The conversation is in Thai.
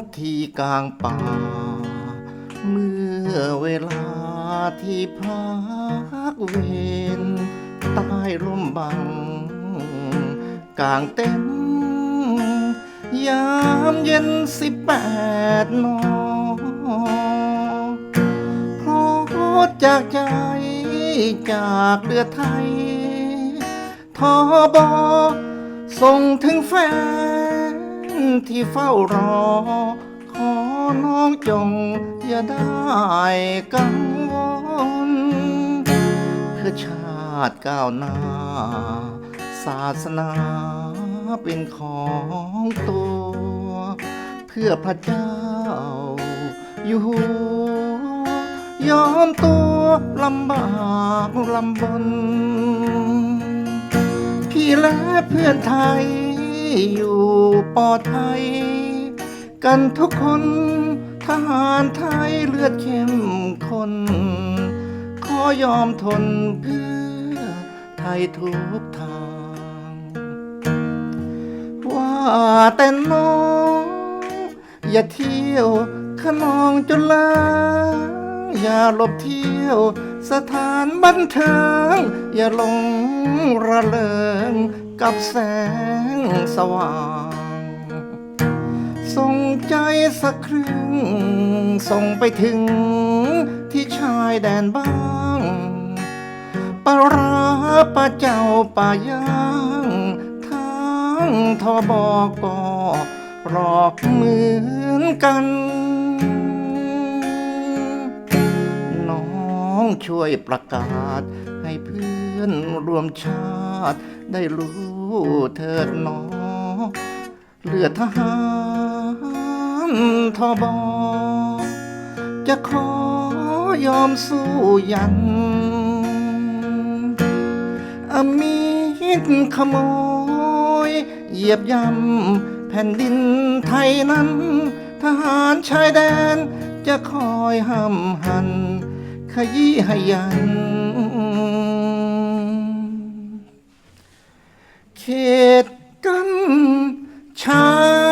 ษที่กลางป่า เมื่อเวลาที่พักเวรใต้ร่มบัง กลางเต็นท์ยามเย็นสิบแปดนอเพราะจากใจจากเรือไทย ทอบอส่งถึงแฟน ที่เฝ้ารอ ขอน้องจงอย่าได้กังวล เพื่อชาติก้าวหน้า ศาสนาเป็นของตัว เพื่อพระเจ้าอยู่ ยอมตัวลำบากลำบน พี่และเพื่อนไทย อยู่ปลอดภัยกันทุกคนทหารไทยเลือดเข้มข้นขอยอมทนเพื่อไทยทุกทาง ว่าแต่น้อง อย่าเที่ยวขนองจนลา อย่าหลบเที่ยว สถานบันเทิง อย่าหลงระเริงกับแสงสว่างส่งใจสักครึ่ง ส่งไปถึงที่ชายแดนบ้างปาราปาเจ้าปลาย่างทั้งทอบอกอรอกเหมือนกัน ช่วยประกาศ ให้เพื่อนรวมชาติ ได้รู้เถิดหนอเลือดทหารทอบอจะขอยอมสู้ยัน อมีดขโมย เหยียบย่ำแผ่นดินไทยนั้น ทหารชายแดนจะคอยห้ำหัน ขยี้ให้ยัน เขตกันชา